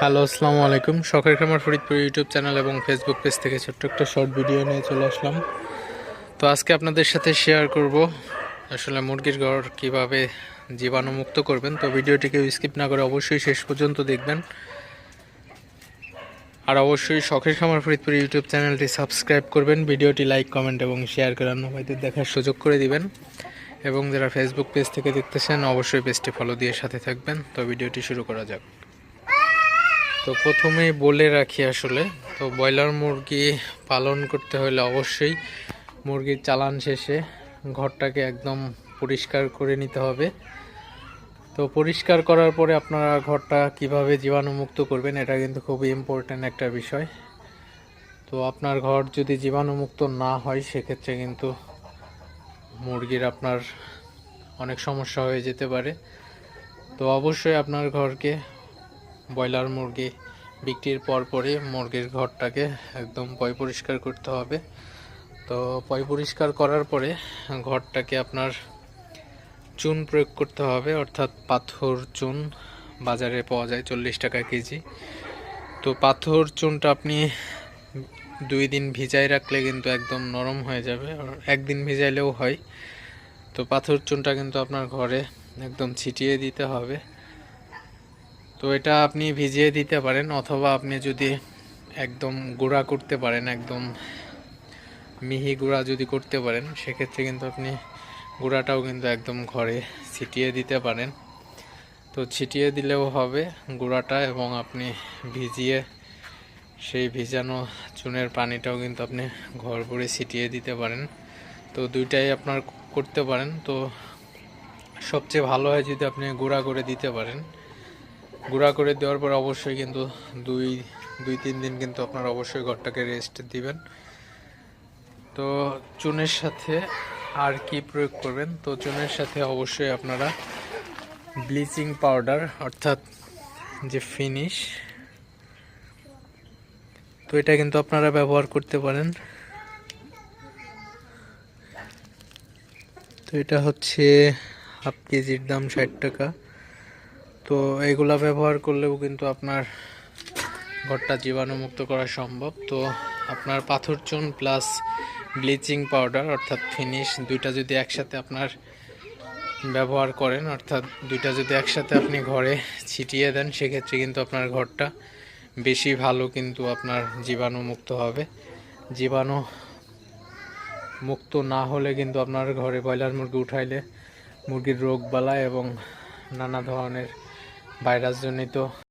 Hello, আসসালামু আলাইকুম। শখের খামার ফরিদপুর ইউটিউব চ্যানেল এবং ফেসবুক পেজ থেকে ছোট্ট একটা শর্ট ভিডিও নিয়ে চলে আসলাম। তো আজকে আপনাদের সাথে শেয়ার করব আসলে মুরগির ঘর কীভাবে জীবাণুমুক্ত করবেন। তো ভিডিওটিকে স্কিপ না করে অবশ্যই শেষ পর্যন্ত দেখবেন। আর অবশ্যই শখের খামার ফরিদপুর ইউটিউব চ্যানেলটি সাবস্ক্রাইব করবেন, ভিডিওটি লাইক কমেন্ট এবং শেয়ার করে অন্য ভাইদের দেখার সুযোগ করে দিবেন। এবং যারা ফেসবুক পেজ থেকে দেখতেছেন, অবশ্যই পেজটি ফলো দিয়ে সাথে থাকবেন। তো ভিডিওটি শুরু করা যাক। তো প্রথমেই বলে রাখি আসলে, তো ব্রয়লার মুরগি পালন করতে হলে অবশ্যই মুরগির চালান শেষে ঘরটাকে একদম পরিষ্কার করে নিতে হবে। তো পরিষ্কার করার পরে আপনারা ঘরটা কীভাবে জীবাণুমুক্ত করবেন, এটা কিন্তু খুবই ইম্পর্ট্যান্ট একটা বিষয়। তো আপনার ঘর যদি জীবাণুমুক্ত না হয়, সেক্ষেত্রে কিন্তু মুরগির আপনার অনেক সমস্যা হয়ে যেতে পারে। তো অবশ্যই আপনার ঘরকে ব্রয়লার মুরগি বিক্রির পর পরই মুরগির ঘরটাকে একদম পয় পরিষ্কার করতে হবে। তো পয় পরিষ্কার করার পরে ঘরটাকে আপনার চুন প্রয়োগ করতে হবে, অর্থাৎ পাথর চুন বাজারে পাওয়া যায় চল্লিশ টাকা কেজি। তো পাথর চুনটা আপনি দুই দিন ভিজাই রাখলে কিন্তু একদম নরম হয়ে যাবে, আর একদিন ভিজাইলেও হয়। তো পাথর চুনটা কিন্তু আপনার ঘরে একদম ছিটিয়ে দিতে হবে। তো এটা আপনি ভিজিয়ে দিতে পারেন, অথবা আপনি যদি একদম গুঁড়া করতে পারেন, একদম মিহি গুঁড়া যদি করতে পারেন, সেক্ষেত্রে কিন্তু আপনি গুঁড়াটাও কিন্তু একদম ঘরে ছিটিয়ে দিতে পারেন। তো ছিটিয়ে দিলেও হবে গুঁড়াটা, এবং আপনি ভিজিয়ে সেই ভিজানো চুনের পানিটাও কিন্তু আপনি ঘর ভরে ছিটিয়ে দিতে পারেন। তো দুইটাই আপনার করতে পারেন। তো সবচেয়ে ভালো হয় যদি আপনি গুঁড়া করে দিতে পারেন। গুঁড়া করে দেওয়ার পর অবশ্যই কিন্তু দুই দুই, তিন দিন কিন্তু আপনার অবশ্যই ঘরটাকে রেস্ট দিবেন। তো চুনের সাথে আর কি প্রয়োগ করবেন? তো চুনের সাথে অবশ্যই আপনারা ব্লিচিং পাউডার, অর্থাৎ যে ফিনিশ তো এটা কিন্তু আপনারা ব্যবহার করতে পারেন। তো এটা হচ্ছে হাফ কেজির দাম ষাট টাকা। তো এগুলা ব্যবহার করলেও কিন্তু আপনার ঘরটা জীবাণুমুক্ত করা সম্ভব। তো আপনার পাথর চুন প্লাস ব্লিচিং পাউডার অর্থাৎ ফিনিশ দুইটা যদি একসাথে আপনার ব্যবহার করেন, অর্থাৎ দুইটা যদি একসাথে আপনি ঘরে ছিটিয়ে দেন, সেক্ষেত্রে কিন্তু আপনার ঘরটা বেশি ভালো কিন্তু আপনার জীবাণুমুক্ত হবে। জীবাণু মুক্ত না হলে কিন্তু আপনার ঘরে ব্রয়লার মুরগি উঠাইলে মুরগির রোগ বালা এবং নানা ধরনের ভাইরাসজনিত